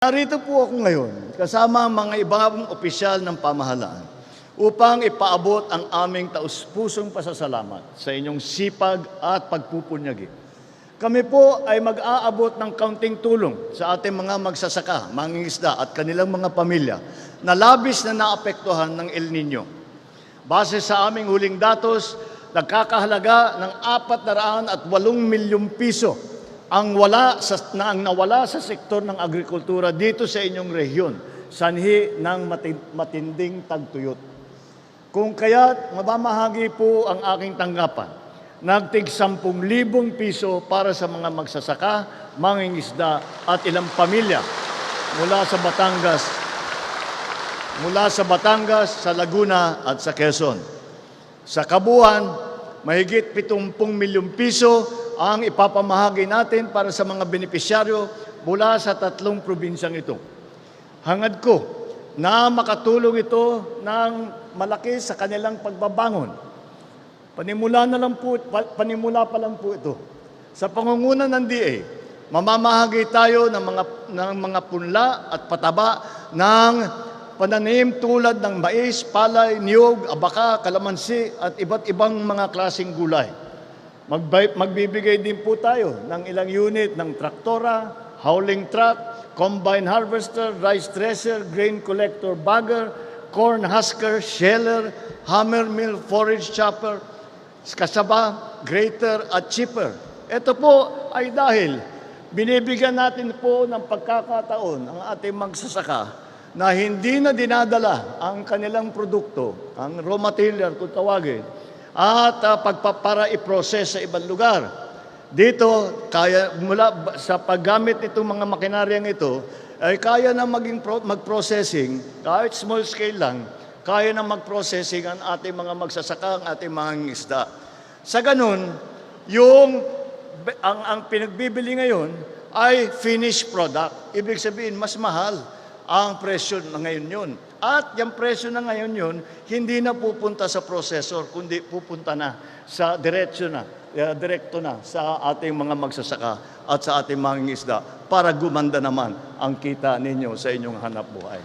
Narito po ako ngayon kasama ang mga ibang opisyal ng pamahalaan upang ipaabot ang aming taus-pusong pasasalamat sa inyong sipag at pagpupunyagi. Kami po ay mag-aabot ng kaunting tulong sa ating mga magsasaka, mangingisda at kanilang mga pamilya na labis na naapektuhan ng El Nino. Base sa aming huling datos, nagkakahalaga ng 408 milyong piso ang wala sa na ang nawala sa sektor ng agrikultura dito sa inyong rehiyon, sanhi ng mati- matinding tagtuyot. Kung kaya't mabamahagi po ang aking tanggapan, nagtig 10,000 piso para sa mga magsasaka, mangingisda at ilang pamilya mula sa Batangas, mula sa Batangas, sa Laguna at sa Quezon. Sa kabuuan, mahigit 70 milyong piso ang ipapamahagi natin para sa mga benepisyaryo mula sa tatlong probinsyang ito. Hangad ko na makatulong ito ng malaki sa kanilang pagbabangon. Panimula na lang po, pa- panimula pa lang po ito. Sa pangunguna ng DA, mamamahagi tayo ng mga ng mga punla at pataba ng pananim tulad ng mais, palay, niyog, abaka, kalamansi at iba't ibang mga klasing gulay. Magbibigay din po tayo ng ilang unit ng traktora, hauling truck, combine harvester, rice thresher, grain collector bagger, corn husker, sheller, hammer mill, forage chopper, kasaba, grater at chipper. Ito po ay dahil binibigyan natin po ng pagkakataon ang ating magsasaka na hindi na dinadala ang kanilang produkto, ang raw material kung tawagin, at uh, pagpapara i-process sa ibang lugar. Dito, kaya mula sa paggamit nitong mga makinaryang ito, ay kaya na maging pro- mag-processing, kahit small scale lang, kaya na mag-processing ang ating mga magsasaka, ang ating mga isda. Sa ganun, yung ang, ang pinagbibili ngayon ay finished product. Ibig sabihin, mas mahal ang presyo na ngayon yun. At yung presyo na ngayon yun, hindi na pupunta sa processor, kundi pupunta na sa diretsyo na, eh, direkto na sa ating mga magsasaka at sa ating mga isda para gumanda naman ang kita ninyo sa inyong hanap buhay.